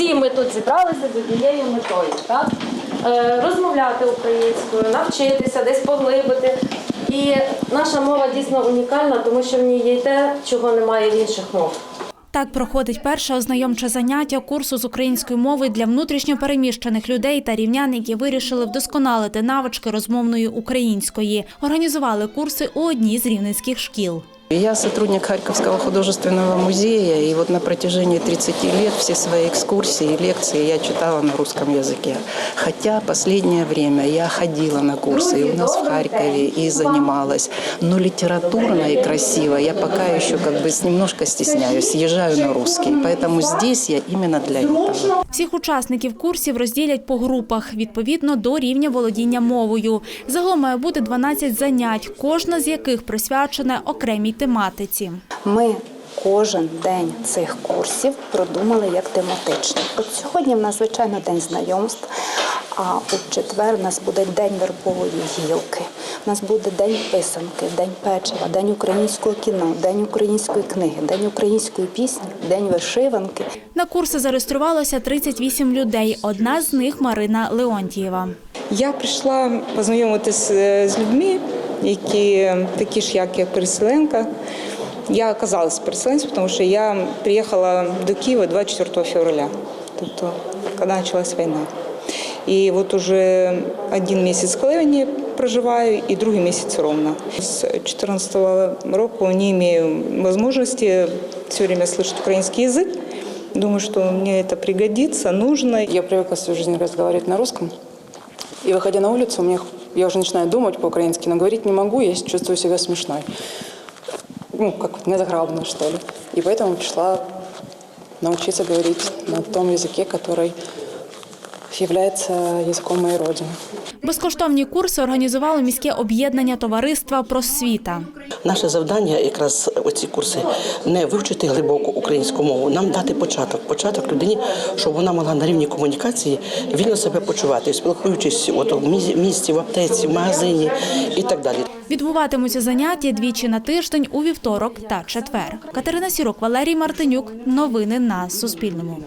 всі ми тут зібралися з однією метою, так? Е, розмовляти українською, навчитися, десь поглибити. І наша мова дійсно унікальна, тому що в ній є те, чого немає в інших мов. Так проходить перше ознайомче заняття курсу з української мови для внутрішньопереміщених людей та рівнян, які вирішили вдосконалити навички розмовної української. Організували курси у одній з рівненських шкіл. Я сотрудник Харьковского художественного музея, и вот на протяжении 30 лет все свои экскурсии и лекции я читала на русском языке. Хотя последнее время я ходила на курсы и у нас в Харькове, и занималась. Но литературно и красиво я пока еще как бы с- немножко стесняюсь, съезжаю на русский. Поэтому здесь я именно для этого. Всіх учасників курсів розділять по групах відповідно до рівня володіння мовою. Загалом має бути 12 занять, кожна з яких присвячена окремій тематиці. Ми кожен день цих курсів продумали як тематичний. От сьогодні в нас звичайно день знайомств. А у четвер у нас буде день вербової гілки. У нас буде день писанки, день печива, день українського кіно, день української книги, день української пісні, день вишиванки. На курси зареєструвалося 38 людей. Одна з них Марина Леонтієва. Я прийшла познайомитися е, з людьми, які такі ж, як я переселенка. Я оказалась переселенцем, тому що я приїхала до Києва 24 февраля, тобто коли почалась війна. І от уже один місяць в Клевені проживаю і другий місяць ровно. З 2014 року не маю можливості все время слышать український язик. Думаю, что мне это пригодится, нужно. Я привыкла всю жизнь разговаривать на русском. И выходя на улицу, мне, я уже начинаю думать по-украински, но говорить не могу, я чувствую себя смешной. Ну, как вот незаграбно, что ли. И поэтому пришла научиться говорить на том языке, который является языком моей родины. Безкоштовні курси організувало міське об'єднання товариства Просвіта. Наше завдання якраз оці курси не вивчити глибоку українську мову, нам дати початок, початок людині, щоб вона могла на рівні комунікації вільно себе почувати, спілкуючись от в місті- місті, в аптеці, в магазині і так далі. Відбуватимуться заняття двічі на тиждень у вівторок та четвер. Катерина Сірок, Валерій Мартинюк. Новини на Суспільному.